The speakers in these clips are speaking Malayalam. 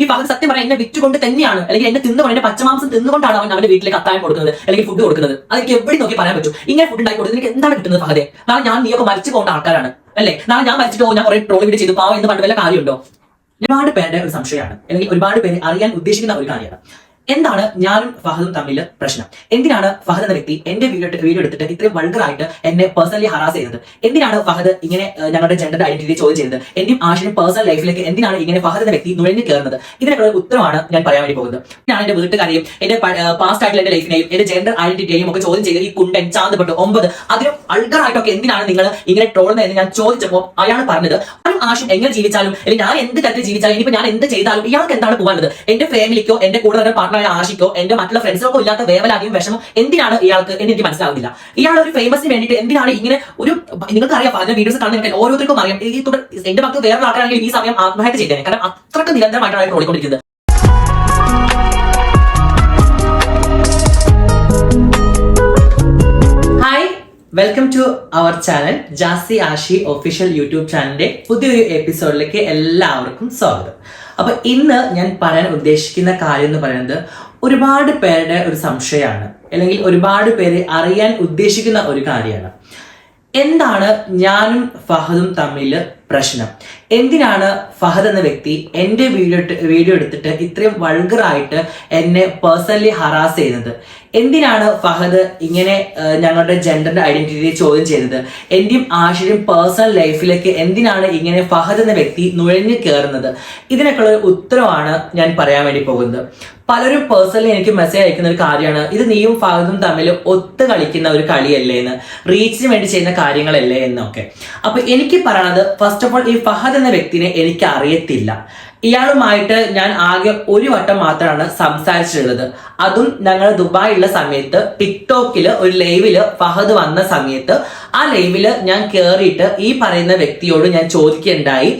ഈ ഫഹദ് സത്യം പറയാൻ എന്നെ വിറ്റുകൊണ്ട് തന്നെയാണ്. അല്ലെങ്കിൽ എന്നെ തിന്നുകൊണ്ട് എന്റെ പച്ചമാംസം തിന്നുകൊണ്ടാണ് അവൻ അവന്റെ വീട്ടിലേക്ക് അത്താഴം കൊടുക്കുന്നത് അല്ലെങ്കിൽ ഫുഡ് കൊടുക്കുന്നത്. അതെനിക്ക് എവിടെ നോക്കി പറയാൻ പറ്റും. ഇങ്ങനെ ഫുഡ് ഉണ്ടാക്കി കൊടുക്കുന്നത് എനിക്ക് എന്താണ് കിട്ടുന്നത് ഫഹദെ? നാളെ ഞാൻ നീയൊക്കെ മരിച്ചു പോകേണ്ട ആൾക്കാരാണ് അല്ലേ? നാളെ ഞാൻ മരിച്ചിട്ടോ ഞാൻ കുറെ ട്രോളി വീഡിയോ ചെയ്തു. പാവം എന്ന് പറഞ്ഞ വല്ല കാര്യമുണ്ടോ? ഒരുപാട് പേരുടെ ഒരു സംശയമാണ്. അല്ലെങ്കിൽ ഒരുപാട് പേര് അറിയാൻ ഉദ്ദേശിക്കുന്ന ഒരു കാര്യമാണ്. എന്താണ് ഞാനും ഫഹദും തമ്മിൽ പ്രശ്നം? എന്തിനാണ് ഫഹദ് എന്ന വ്യക്തി എന്റെ വീഡിയോ വീഡിയോ എടുത്തിട്ട് ഇത്രയും വൾഗറായിട്ട് എന്നെ പേഴ്സണലി ഹറാസ് ചെയ്തത്? എന്തിനാണ് ഫഹദ് ഇങ്ങനെ ഞങ്ങളുടെ ജെൻഡർ ഐഡന്റിറ്റി ചോദ്യം ചെയ്തത്? എന്റെയും ആഷിനും പേഴ്സണൽ ലൈഫിലേക്ക് എന്തിനാണ് ഇങ്ങനെ ഫഹദ് എന്ന വ്യക്തി നുഴഞ്ഞു കയറുന്നത്? ഇതിനൊക്കെ ഉത്തരമാണ് ഞാൻ പറയാൻ വേണ്ടി പോകുന്നത്. ഞാൻ എന്റെ വീട്ടുകാരെയും എന്റെ പാസ്റ്റ് ആയിട്ടുള്ള എന്റെ ലൈഫിനെയും എന്റെ ജെൻഡർ ഐഡന്റിറ്റിയെയും ഒക്കെ ചോദ്യം ചെയ്ത് ഈ കുണ്ടൻ ചാന്തപ്പെട്ട് ഒമ്പത്. അതിലും അൾഗറായിട്ടൊക്കെ എന്തിനാണ് നിങ്ങൾ ഇങ്ങനെ ട്രോളുന്നത് എന്ന് ഞാൻ ചോദിച്ചപ്പോൾ അയാൾ പറഞ്ഞത് ആരും ആഷും എങ്ങനെ ജീവിച്ചാലും അല്ലെങ്കിൽ ഞാൻ എന്ത് തരത്തിൽ ജീവിച്ചാലും ഇനിയിപ്പോ ഞാൻ എന്ത് ചെയ്താലും ഇയാൾക്ക് എന്താണ് പോകാനുള്ളത്? എന്റെ ഫാമിലിക്കോ എന്റെ കൂടെ തന്നെ പാർട്ണറായ ആഷിക്കോ എന്റെ മറ്റുള്ള ഫ്രണ്ട്സിനൊക്കെ ഇല്ലാത്ത വേവലാതിയും വിഷമം എന്തിനാണ് ഇയാൾക്ക് എന്ന് എനിക്ക് മനസ്സിലാവുന്നില്ല. ഇയാൾ ഒരു ഫേമസിന് വേണ്ടിയിട്ട് എന്തിനാണ് ഇങ്ങനെ ഒരു നിങ്ങൾക്ക് അറിയാം അതിന്റെ വീഡിയോസ് കാണുന്ന ഓരോരുത്തർക്കും അറിയാം. ഈ തുടർ എന്റെ മക്കൾ വേറെ ആൾക്കാരാണെങ്കിൽ ഈ സമയം ആത്മഹത്യ ചെയ്തേനെ. കാരണം അത്രയ്ക്ക് നിരന്തരമായിട്ടാണ് ഓടിക്കൊണ്ടിരിക്കുന്നത്. Welcome to our channel Jasi Ashi official YouTube ചാനലിന്റെ പുതിയൊരു എപ്പിസോഡിലേക്ക് എല്ലാവർക്കും സ്വാഗതം. അപ്പൊ ഇന്ന് ഞാൻ പറയാൻ ഉദ്ദേശിക്കുന്ന കാര്യം എന്ന് പറയുന്നത് ഒരുപാട് പേരുടെ ഒരു സംശയമാണ്. അല്ലെങ്കിൽ ഒരുപാട് പേര് അറിയാൻ ഉദ്ദേശിക്കുന്ന ഒരു കാര്യമാണ്. എന്താണ് ഞാനും ഫഹദും തമ്മിൽ പ്രശ്നം? എന്തിനാണ് ഫഹദ് എന്ന വ്യക്തി എന്റെ വീഡിയോ വീഡിയോ എടുത്തിട്ട് ഇത്രയും വൾഗറായിട്ട് എന്നെ പേഴ്സണലി ഹറാസ് ചെയ്യുന്നത്? എന്തിനാണ് ഫഹദ് ഇങ്ങനെ ഞങ്ങളുടെ ജെൻഡറിന്റെ ഐഡന്റിറ്റി ചോദ്യം ചെയ്തത് എന്റെയും ആഷിന്റെയും പേഴ്സണൽ ലൈഫിലേക്ക് എന്തിനാണ് ഇങ്ങനെ ഫഹദ് എന്ന വ്യക്തി നുഴഞ്ഞു കയറുന്നത്? ഇതിനൊക്കെയുള്ള ഒരു ഉത്തരവാണ് ഞാൻ പറയാൻ വേണ്ടി പോകുന്നത്. പലരും പേഴ്സണലി എനിക്ക് മെസ്സേജ് അയക്കുന്ന ഒരു കാര്യമാണ് ഇത് നീയും ഫഹദും തമ്മിൽ ഒത്തു കളിക്കുന്ന ഒരു കളിയല്ലേ എന്ന് റീച്ചിന് വേണ്ടി ചെയ്യുന്ന കാര്യങ്ങളല്ലേ എന്നൊക്കെ. അപ്പൊ എനിക്ക് പറയണത് ഫസ്റ്റ് ഓഫ് ഓൾ ഈ ഫഹദ് എന്ന വ്യക്തിനെ എനിക്ക് അറിയത്തില്ല. ഇയാളുമായിട്ട് ഞാൻ ആകെ ഒരു വട്ടം മാത്രമാണ് സംസാരിച്ചിട്ടുള്ളത്. അതും ഞങ്ങൾ ദുബായിലുള്ള സമയത്ത് ടിക്ടോക്കിൽ ഒരു ലൈവിൽ ഫഹദ് വന്ന സമയത്ത്. ആ ലൈവിൽ ഞാൻ കയറിയിട്ട് ഈ പറയുന്ന വ്യക്തിയോട് ഞാൻ ചോദിക്കുകയുണ്ടായി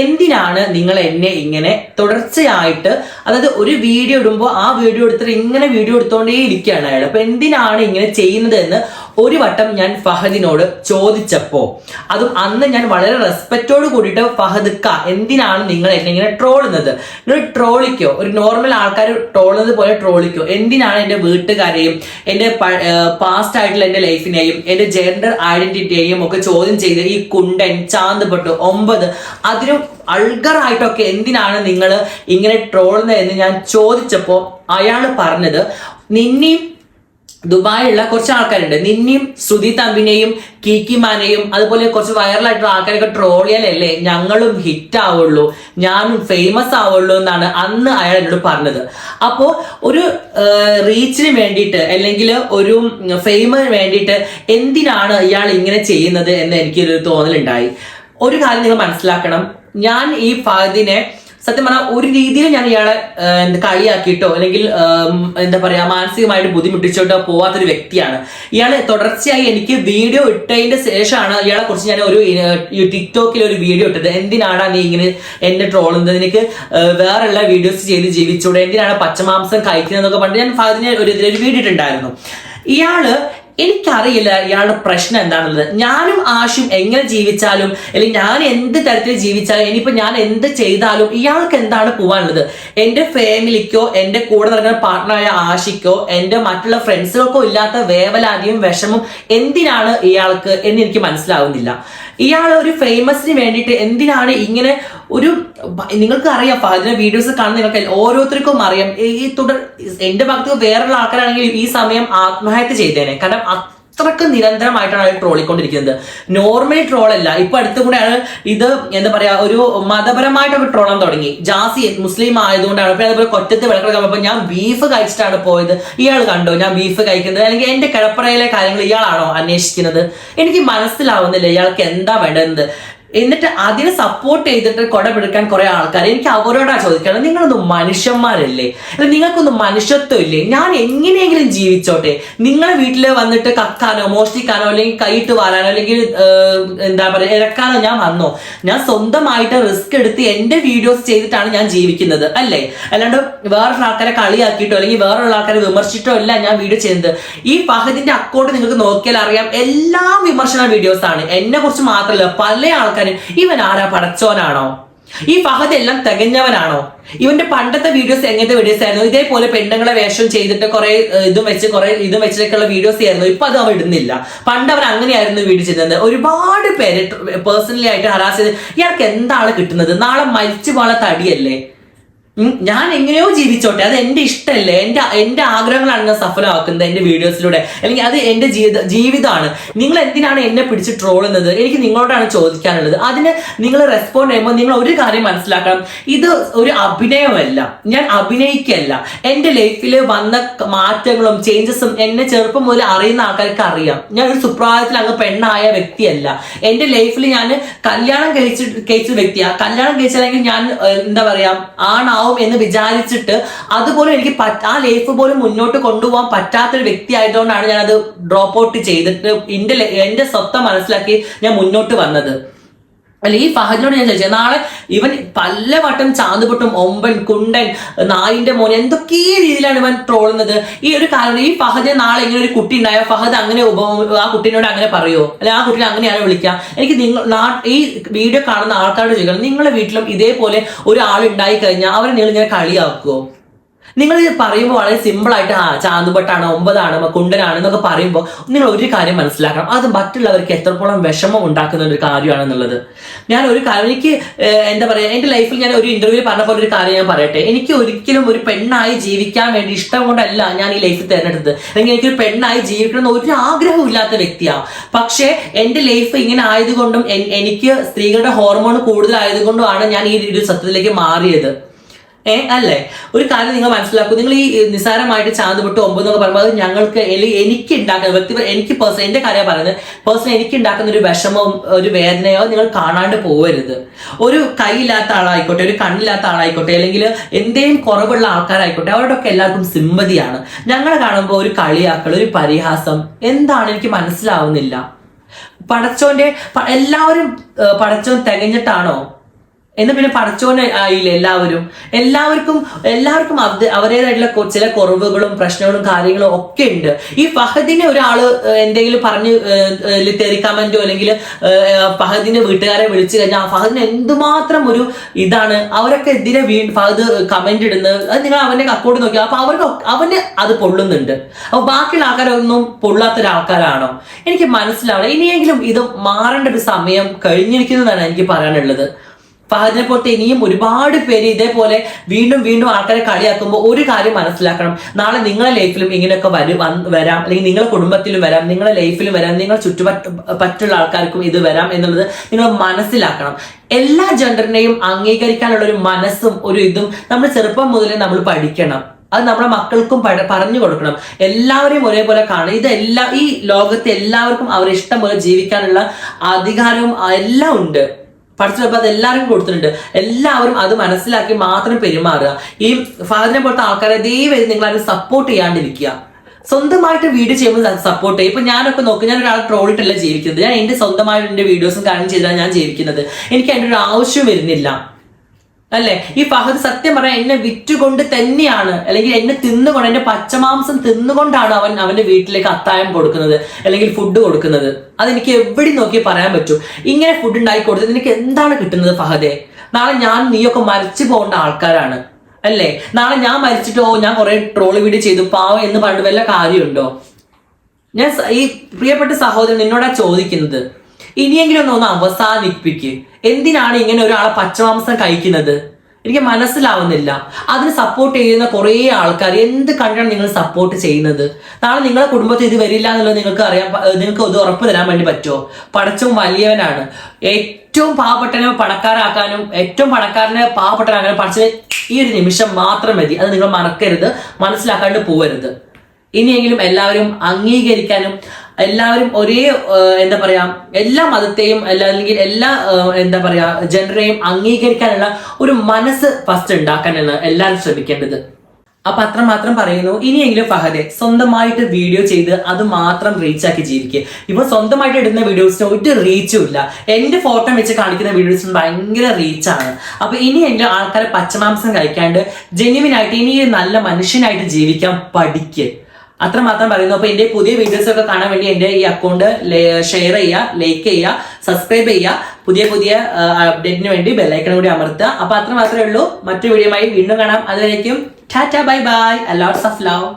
എന്തിനാണ് നിങ്ങൾ എന്നെ ഇങ്ങനെ തുടർച്ചയായിട്ട് അതായത് ഒരു വീഡിയോ ഇടുമ്പോൾ ആ വീഡിയോ എടുത്തിട്ട് ഇങ്ങനെ വീഡിയോ എടുത്തോണ്ടേ ഇരിക്കുകയാണ് അയാൾ അപ്പൊ എന്തിനാണ് ഇങ്ങനെ ചെയ്യുന്നത് എന്ന് ഒരു വട്ടം ഞാൻ ഫഹദിനോട് ചോദിച്ചപ്പോ അതും അന്ന് ഞാൻ വളരെ റെസ്പെക്റ്റോട് കൂടിയിട്ട് ഫഹദ് ക എന്തിനാണ് നിങ്ങൾ എന്നെ ഇങ്ങനെ ട്രോളുന്നത്? നിങ്ങൾ ട്രോളിക്കോ? ഒരു നോർമൽ ആൾക്കാർ ട്രോളുന്നത് പോലെ ട്രോളിക്കോ? എന്തിനാണ് എന്റെ വീട്ടുകാരെയും എന്റെ പാസ്റ്റ് ആയിട്ടുള്ള എന്റെ ലൈഫിനെയും എന്റെ ജെൻഡർ ഐഡന്റിറ്റിയെയും ഒക്കെ ചോദ്യം ചെയ്ത് ഈ കുണ്ടൻ ചാന്തപ്പെട്ട് ഒമ്പത് അതിനും അൾഗറായിട്ടൊക്കെ എന്തിനാണ് നിങ്ങൾ ഇങ്ങനെ ട്രോളുന്നത് എന്ന് ഞാൻ ചോദിച്ചപ്പോൾ അയാൾ പറഞ്ഞത് നിന്നെയും ദുബായിലുള്ള കുറച്ച് ആൾക്കാരുണ്ട്. നിന്നെയും ശ്രുതി തമ്പിനെയും കീക്കിമാനെയും അതുപോലെ കുറച്ച് വൈറലായിട്ടുള്ള ആൾക്കാരൊക്കെ ട്രോൾ ചെയ്യാനല്ലേ ഞങ്ങളും ഹിറ്റ് ആവുള്ളൂ. ഞാനും ഫേമസ് ആവുള്ളൂ എന്നാണ് അന്ന് അയാൾ എന്നോട് പറഞ്ഞത്. അപ്പോ ഒരു റീച്ചിന് വേണ്ടിയിട്ട് അല്ലെങ്കിൽ ഒരു ഫെയിമിന് വേണ്ടിയിട്ട് എന്തിനാണ് ഇയാൾ ഇങ്ങനെ ചെയ്യുന്നത് എന്ന് എനിക്കൊരു തോന്നലുണ്ടായി. ഒരു കാര്യം നിങ്ങൾ മനസ്സിലാക്കണം. ഞാൻ ഈ ഫഹദിനെ സത്യം പറഞ്ഞാൽ ഒരു രീതിയിൽ ഞാൻ ഇയാളെ കളിയാക്കിയിട്ടോ അല്ലെങ്കിൽ എന്താ പറയാ മാനസികമായിട്ട് ബുദ്ധിമുട്ടിച്ചോട്ടോ പോവാത്തൊരു വ്യക്തിയാണ്. ഇയാൾ തുടർച്ചയായി എനിക്ക് വീഡിയോ ഇട്ടതിന്റെ ശേഷമാണ് ഇയാളെ കുറിച്ച് ഞാൻ ഒരു ടിക്ടോക്കിൽ ഒരു വീഡിയോ ഇട്ടത്. എന്തിനാണ് നീ ഇങ്ങനെ എന്നെ ട്രോളുന്നത് നിനക്ക് ഏഹ്, വേറെയുള്ള വീഡിയോസ് ചെയ്ത് ജീവിച്ചൂടെ? എന്തിനാണ് പച്ചമാംസം കഴിക്കുന്നതെന്നൊക്കെ പറഞ്ഞിട്ട് ഞാൻ ഫാദിനെ ഒരു വീഡിയോ ഇട്ടുണ്ടായിരുന്നു ഇയാൾ എനിക്കറിയില്ല ഇയാളുടെ പ്രശ്നം എന്താണെന്നുള്ളത്. ഞാനും ആശും എങ്ങനെ ജീവിച്ചാലും അല്ലെങ്കിൽ ഞാൻ എന്ത് തരത്തിൽ ജീവിച്ചാലും ഇനിയിപ്പോൾ ഞാൻ എന്ത് ചെയ്താലും ഇയാൾക്ക് എന്താണ് പോകാനുള്ളത് എന്റെ ഫാമിലിക്കോ എന്റെ കൂടെ നടക്കുന്ന പാർട്ട്ണറായ ആഷിക്കോ എന്റെ മറ്റുള്ള ഫ്രണ്ട്സുകൾക്കോ ഇല്ലാത്ത വേവലാതിയും വിഷമം എന്തിനാണ് ഇയാൾക്ക് എന്ന് എനിക്ക് മനസ്സിലാവുന്നില്ല. ഇയാൾ ഒരു ഫേമസിന് വേണ്ടിയിട്ട് എന്തിനാണ് ഇങ്ങനെ ഒരു നിങ്ങൾക്ക് അറിയാം ഫാദിന്റെ വീഡിയോസ് കാണുന്ന നിങ്ങൾക്ക് ഓരോരുത്തർക്കും അറിയാം. ഈ തുടർ എന്റെ ഭാഗത്ത് വേറെയുള്ള ആൾക്കാരാണെങ്കിൽ ഈ സമയം ആത്മഹത്യ ചെയ്തേനെ. കാരണം അത്രയ്ക്ക് നിരന്തരമായിട്ടാണ് അയാൾ ട്രോളിക്കൊണ്ടിരിക്കുന്നത്. നോർമൽ ട്രോൾ അല്ല ഇപ്പൊ അടുത്ത കൂടെ അയാൾ ഇത് എന്താ പറയാ ഒരു മതപരമായിട്ടൊക്കെ ട്രോളാൻ തുടങ്ങി. ജാസി മുസ്ലിം ആയതുകൊണ്ടാണ്. പിന്നെ അതുപോലെ കൊറ്റത്ത് വിളക്കെടുക്കാൻ അപ്പോൾ ഞാൻ ബീഫ് കഴിച്ചിട്ടാണ് പോയത്. ഇയാൾ കണ്ടോ ഞാൻ ബീഫ് കഴിക്കുന്നത്? അല്ലെങ്കിൽ എന്റെ കിടപ്പറയിലെ കാര്യങ്ങൾ ഇയാളാണോ അന്വേഷിക്കുന്നത്? എനിക്ക് മനസ്സിലാവുന്നില്ല ഇയാൾക്ക് എന്താ വേണ്ടത്. എന്നിട്ട് അതിനെ സപ്പോർട്ട് ചെയ്തിട്ട് കൊടപിടിക്കാൻ കുറെ ആൾക്കാർ എനിക്ക് അവരോടാ ചോദിക്കണം നിങ്ങളൊന്നും മനുഷ്യന്മാരല്ലേ? നിങ്ങൾക്കൊന്നും മനുഷ്യത്വം ഇല്ലേ? ഞാൻ എങ്ങനെയെങ്കിലും ജീവിച്ചോട്ടെ. നിങ്ങളെ വീട്ടിൽ വന്നിട്ട് കക്കാനോ മോഷ്ടിക്കാനോ അല്ലെങ്കിൽ കൈയിട്ട് വാരാനോ അല്ലെങ്കിൽ എന്താ പറയുക ഇറക്കാനോ ഞാൻ വന്നോ? ഞാൻ സ്വന്തമായിട്ട് റിസ്ക് എടുത്ത് എന്റെ വീഡിയോസ് ചെയ്തിട്ടാണ് ഞാൻ ജീവിക്കുന്നത് അല്ലേ? അല്ലാണ്ട് വേറൊരു ആൾക്കാരെ കളിയാക്കിയിട്ടോ അല്ലെങ്കിൽ വേറൊരു ആൾക്കാരെ വിമർശിച്ചിട്ടോ അല്ല ഞാൻ വീഡിയോ ചെയ്യുന്നത്. ഈ ഫഹദിന്റെ അക്കൗണ്ട് നിങ്ങൾക്ക് നോക്കിയാൽ അറിയാം എല്ലാ വിമർശന വീഡിയോസ് ആണ്. എന്നെ കുറിച്ച് മാത്രമല്ല പല ആൾക്കാരും ഇവൻ ആരാ പടച്ചോനാണോ? ഈ ഫഹദ് എല്ലാം തികഞ്ഞവനാണോ? ഇവന്റെ പണ്ടത്തെ വീഡിയോസ് എങ്ങനത്തെ വീഡിയോസ് ആയിരുന്നു? ഇതേപോലെ പെണ്ണുങ്ങളെ വേഷം ചെയ്തിട്ട് കുറെ ഇതും വെച്ച് കുറെ ഇതും വെച്ചിട്ടൊക്കെയുള്ള വീഡിയോസ് ആയിരുന്നു. ഇപ്പൊ അത് അവൻ ഇടുന്നില്ല. പണ്ട് അവർ അങ്ങനെയായിരുന്നു വീഡിയോ ചെയ്തത്. ഒരുപാട് പേര് പേഴ്സണലി ആയിട്ട് ഹറാസ് ചെയ്ത് ഇയാൾക്ക് എന്താണ് കിട്ടുന്നത്? നാളെ മരിച്ചു പോണ തടിയല്ലേ? ഞാൻ എങ്ങനെയോ ജീവിച്ചോട്ടെ. അത് എന്റെ ഇഷ്ടമല്ലേ എന്റെ എന്റെ ആഗ്രഹങ്ങളാണ് ഞാൻ സഫലമാക്കുന്നത് എന്റെ വീഡിയോസിലൂടെ. അല്ലെങ്കിൽ അത് എന്റെ ജീവിത ജീവിതമാണ്. നിങ്ങൾ എന്തിനാണ് എന്നെ പിടിച്ച് ട്രോളുന്നത് എനിക്ക് നിങ്ങളോടാണ് ചോദിക്കാനുള്ളത്. അതിന് നിങ്ങൾ റെസ്പോണ്ട് ചെയ്യുമ്പോൾ നിങ്ങൾ ഒരു കാര്യം മനസ്സിലാക്കണം. ഇത് ഒരു അഭിനയമല്ല. ഞാൻ അഭിനയിക്കല്ല എന്റെ ലൈഫിൽ വന്ന മാറ്റങ്ങളും ചേഞ്ചസും എന്നെ ചെറുപ്പം മുതൽ അറിയുന്ന ആൾക്കാർക്ക് അറിയാം. ഞാൻ ഒരു സുപ്രായത്തിൽ അങ്ങ് പെണ്ണായ വ്യക്തിയല്ല. എന്റെ ലൈഫിൽ ഞാൻ കല്യാണം കഴിച്ച് കഴിച്ച വ്യക്തിയാണ് കല്യാണം കഴിച്ചില്ലെങ്കിൽ ഞാൻ എന്താ പറയാ ആണാവും എന്ന് വിചാരിച്ചിട്ട് അതുപോലും എനിക്ക് ആ ലൈഫ് പോലും മുന്നോട്ട് കൊണ്ടുപോകാൻ പറ്റാത്തൊരു വ്യക്തി ആയതുകൊണ്ടാണ് ഞാൻ അത് ഡ്രോപ്പ് ഔട്ട് ചെയ്തിട്ട് എന്റെ എന്റെ സ്വത്തം മനസ്സിലാക്കി ഞാൻ മുന്നോട്ട് വന്നത്. അല്ല ഈ ഫഹദിനോട് ഞാൻ ചോദിച്ചത് നാളെ ഇവൻ പലവട്ടം ചാന്തുപൊട്ടും ഒമ്പൻ കുണ്ടൻ നായിന്റെ മോൻ എന്തൊക്കെ രീതിയിലാണ് ഇവൻ ട്രോളുന്നത്? ഈ ഒരു കാരണം ഈ ഫഹദിന് നാളെ ഇങ്ങനെ ഒരു കുട്ടി ഉണ്ടായ? ഫഹദ് അങ്ങനെ ആ കുട്ടീനോട് അങ്ങനെ പറയുമോ അല്ലെ ആ കുട്ടീനെ അങ്ങനെയാണ് വിളിക്കുക? എനിക്ക് നിങ്ങൾ ഈ വീഡിയോ കാണുന്ന ആൾക്കാരോട് ചോദിക്കണം നിങ്ങളുടെ വീട്ടിലും ഇതേപോലെ ഒരാൾ ഉണ്ടായി കഴിഞ്ഞാൽ അവരെ നിങ്ങൾ ഇങ്ങനെ കളിയാക്കുമോ നിങ്ങൾ പറയുമ്പോൾ വളരെ സിമ്പിൾ ആയിട്ട് ആ ചാന്തുപട്ടാണ് ഒമ്പതാണ് കുണ്ടനാണ് എന്നൊക്കെ പറയുമ്പോൾ നിങ്ങൾ ഒരു കാര്യം മനസ്സിലാക്കണം. അത് മറ്റുള്ളവർക്ക് എത്രത്തോളം വിഷമം ഉണ്ടാക്കുന്ന ഒരു കാര്യമാണെന്നുള്ളത്. ഞാൻ ഒരു കാര്യം എനിക്ക് എന്താ പറയുക എന്റെ ലൈഫിൽ ഞാൻ ഒരു ഇന്റർവ്യൂ പറഞ്ഞ പോലെ ഒരു കാര്യം ഞാൻ പറയട്ടെ. എനിക്ക് ഒരിക്കലും ഒരു പെണ്ണായി ജീവിക്കാൻ വേണ്ടി ഇഷ്ടം കൊണ്ടല്ല ഞാൻ ഈ ലൈഫ് തിരഞ്ഞെടുത്തത്. അല്ലെങ്കിൽ എനിക്കൊരു പെണ്ണായി ജീവിക്കണം എന്ന് ഒരു ആഗ്രഹവും ഇല്ലാത്ത വ്യക്തിയാണ് പക്ഷേ എന്റെ ലൈഫ് ഇങ്ങനെ ആയതുകൊണ്ടും എനിക്ക് സ്ത്രീകളുടെ ഹോർമോൺ കൂടുതലായതുകൊണ്ടുമാണ് ഞാൻ ഈ ഒരു സത്യത്തിലേക്ക് മാറിയത്. ഏ അല്ലേ? ഒരു കാര്യം നിങ്ങൾ മനസ്സിലാക്കും. നിങ്ങൾ ഈ നിസാരമായിട്ട് ചാന്ത് ഒമ്പത് എന്നൊക്കെ പറയുമ്പോൾ അത് ഞങ്ങൾക്ക് എനിക്ക് ഉണ്ടാക്കുന്ന വ്യക്തി എനിക്ക് പേഴ്സൺ എന്റെ കാര്യം പറയുന്നത്. പേഴ്സൺ എനിക്ക് ഉണ്ടാക്കുന്ന ഒരു വിഷമവും ഒരു വേദനയോ നിങ്ങൾ കാണാണ്ട് പോകരുത് ഒരു കൈയില്ലാത്ത ആളായിക്കോട്ടെ ഒരു കണ്ണില്ലാത്ത ആളായിക്കോട്ടെ അല്ലെങ്കിൽ എന്തേലും കുറവുള്ള ആൾക്കാരായിക്കോട്ടെ അവരോടൊക്കെ എല്ലാവർക്കും സിമ്പതിയാണ് ഞങ്ങളെ കാണുമ്പോൾ ഒരു കളിയാക്കൾ ഒരു പരിഹാസം എന്താണ് എനിക്ക് മനസ്സിലാവുന്നില്ല. പടച്ചോന്റെ എല്ലാവരും പടച്ചോൻ തികഞ്ഞിട്ടാണോ? എന്ന് പിന്നെ പഠിച്ചോനെ ആയില്ലേ എല്ലാവരും എല്ലാവർക്കും എല്ലാവർക്കും അത് അവരുടേതായിട്ടുള്ള ചില കുറവുകളും പ്രശ്നങ്ങളും കാര്യങ്ങളും ഒക്കെ ഉണ്ട്. ഈ ഫഹദിനെ ഒരാൾ എന്തെങ്കിലും പറഞ്ഞ് തെറി കമന്റോ അല്ലെങ്കിൽ ഫഹദിനെ വീട്ടുകാരെ വിളിച്ചു കഴിഞ്ഞാൽ ഫഹദിന് എന്തുമാത്രം ഒരു ഇതാണ് അവരൊക്കെ എതിരെ വീ ഫഹദ് കമന്റ് ഇടുന്നത് അത് നിങ്ങൾ അവന്റെ അക്കൗണ്ട് നോക്കിയാൽ അപ്പൊ അവർക്ക് അവന് അത് പൊള്ളുന്നുണ്ട്. അപ്പൊ ബാക്കിയുള്ള ആൾക്കാരൊന്നും പൊള്ളാത്ത ഒരാൾക്കാരാണോ എനിക്ക് മനസ്സിലാവണം. ഇനിയെങ്കിലും ഇത് മാറേണ്ട ഒരു സമയം കഴിഞ്ഞിരിക്കുന്നതാണ് എനിക്ക് പറയാനുള്ളത്. ഫഹദിനെ പോലത്തെ ഇനിയും ഒരുപാട് പേര് ഇതേപോലെ വീണ്ടും വീണ്ടും ആൾക്കാരെ കളിയാക്കുമ്പോൾ ഒരു കാര്യം മനസ്സിലാക്കണം. നാളെ നിങ്ങളുടെ ലൈഫിലും ഇങ്ങനെയൊക്കെ വരും വരാം. അല്ലെങ്കിൽ നിങ്ങളുടെ കുടുംബത്തിലും വരാം. നിങ്ങളുടെ ലൈഫിലും വരാം. നിങ്ങളുടെ ചുറ്റുപറ്റ പറ്റുള്ള ആൾക്കാർക്കും ഇത് വരാം എന്നുള്ളത് നിങ്ങൾ മനസ്സിലാക്കണം. എല്ലാ ജെൻഡറിനെയും അംഗീകരിക്കാനുള്ള ഒരു മനസ്സും ഒരു ഇതും നമ്മൾ ചെറുപ്പം മുതലേ നമ്മൾ പഠിക്കണം. അത് നമ്മുടെ മക്കൾക്കും പറഞ്ഞു കൊടുക്കണം. എല്ലാവരെയും ഒരേപോലെ കാണും ഇതെല്ലാം ഈ ലോകത്തെ എല്ലാവർക്കും അവർ ഇഷ്ടം പോലെ ജീവിക്കാനുള്ള അധികാരവും എല്ലാം ഉണ്ട്. പഠിച്ചപ്പോൾ അത് എല്ലാവർക്കും കൊടുത്തിട്ടുണ്ട്. എല്ലാവരും അത് മനസ്സിലാക്കി മാത്രം പെരുമാറുക. ഈ ഫാദറിനെ പോലത്തെ ആൾക്കാരെ ദയവേത് നിങ്ങൾ അത് സപ്പോർട്ട് ചെയ്യാണ്ടിരിക്കുക. സ്വന്തമായിട്ട് വീഡിയോ ചെയ്യുമ്പോൾ സപ്പോർട്ട് ചെയ്യും ഇപ്പൊ ഞാനൊക്കെ നോക്കി ഞാൻ ഒരാൾ ട്രോളിട്ടല്ല ജീവിക്കുന്നത്. ഞാൻ എന്റെ സ്വന്തമായിട്ട് എന്റെ വീഡിയോസും കാര്യം ചെയ്താണ് ഞാൻ ജീവിക്കുന്നത്. എനിക്ക് അതിന്റെ ഒരു ആവശ്യം വരുന്നില്ല. അല്ലെ? ഈ ഫഹദ് സത്യം പറയാൻ എന്നെ വിറ്റുകൊണ്ട് തന്നെയാണ്. അല്ലെങ്കിൽ എന്നെ തിന്നുകൊണ്ട് എന്റെ പച്ചമാംസം തിന്നുകൊണ്ടാണ് അവൻ അവന്റെ വീട്ടിലേക്ക് അത്തായം കൊടുക്കുന്നത് അല്ലെങ്കിൽ ഫുഡ് കൊടുക്കുന്നത്. അതെനിക്ക് എവിടെ നോക്കി പറയാൻ പറ്റൂ. ഇങ്ങനെ ഫുഡ് ഉണ്ടാക്കി കൊടുത്തത് നിനക്ക് എന്താണ് കിട്ടുന്നത് ഫഹദെ? നാളെ ഞാൻ നീയൊക്കെ മരിച്ചു പോകേണ്ട ആൾക്കാരാണ്. അല്ലേ? നാളെ ഞാൻ മരിച്ചിട്ടോ ഞാൻ കുറെ ട്രോൾ വീഡിയോ ചെയ്തു പാവം എന്ന് പറഞ്ഞിട്ട് വല്ല കാര്യമുണ്ടോ? ഞാൻ ഈ പ്രിയപ്പെട്ട സഹോദരൻ നിന്നോടാ ചോദിക്കുന്നത്. ഇനിയെങ്കിലും ഒന്ന് അവസാനിപ്പിക്ക്. എന്തിനാണ് ഇങ്ങനെ ഒരാളെ പച്ചമാംസം കഴിക്കുന്നത്? എനിക്ക് മനസ്സിലാവുന്നില്ല. അതിന് സപ്പോർട്ട് ചെയ്യുന്ന കുറേ ആൾക്കാർ എന്ത് കണ്ടാണ് നിങ്ങൾ സപ്പോർട്ട് ചെയ്യുന്നത്? നാളെ നിങ്ങളുടെ കുടുംബത്തിൽ ഇത് വരില്ല എന്നുള്ളത് നിങ്ങൾക്ക് അറിയാൻ നിങ്ങൾക്ക് ഇത് ഉറപ്പ് തരാൻ വേണ്ടി പറ്റുമോ? പടച്ചവും വലിയവനാണ്. ഏറ്റവും പാവപ്പെട്ടനെ പണക്കാരാക്കാനും ഏറ്റവും പണക്കാരനെ പാവപ്പെട്ടനാക്കാനും പഠിച്ചത് ഈ ഒരു നിമിഷം മാത്രം മതി. അത് നിങ്ങൾ മറക്കരുത്. മനസ്സിലാക്കാണ്ട് പോവരുത്. ഇനിയെങ്കിലും എല്ലാവരും അംഗീകരിക്കാനും എല്ലാവരും ഒരേ എന്താ പറയാ എല്ലാ മതത്തെയും അല്ല അല്ലെങ്കിൽ എല്ലാ എന്താ പറയാ ജനറേയും അംഗീകരിക്കാനുള്ള ഒരു മനസ്സ് ഫസ്റ്റ് ഉണ്ടാക്കാനാണ് എല്ലാവരും ശ്രമിക്കേണ്ടത്. അപ്പൊ അത്ര മാത്രം പറയുന്നു. ഇനിയെങ്കിലും ഫഹദെ സ്വന്തമായിട്ട് വീഡിയോ ചെയ്ത് അത് മാത്രം റീച്ച് ആക്കി ജീവിക്കുക ഇപ്പൊ സ്വന്തമായിട്ട് ഇടുന്ന വീഡിയോസിന് ഒരു റീച്ചും ഇല്ല. എന്റെ ഫോട്ടോ വെച്ച് കാണിക്കുന്ന വീഡിയോസിന് ഭയങ്കര റീച്ചാണ് അപ്പൊ ഇനിയെങ്കിലും ആൾക്കാരെ പച്ചമാംസം കഴിക്കാണ്ട് ജെന്യുവിനായിട്ട് ഇനി നല്ല മനുഷ്യനായിട്ട് ജീവിക്കാൻ പഠിക്കുക അത്ര മാത്രം പറയുന്നു. അപ്പൊ എന്റെ പുതിയ വീഡിയോസ് ഒക്കെ കാണാൻ വേണ്ടി എന്റെ ഈ അക്കൗണ്ട് ഷെയർ ചെയ്യുക ലൈക്ക് ചെയ്യുക സബ്സ്ക്രൈബ് ചെയ്യുക. പുതിയ പുതിയ അപ്ഡേറ്റിന് വേണ്ടി ബെല്ലൈക്കൺ കൂടി അമർത്തുക. അപ്പൊ അത്ര മാത്രമേ ഉള്ളൂ. മറ്റു വീഡിയോയുമായി വീണ്ടും കാണാം. അതിലേക്കും tata bye bye. Lots of love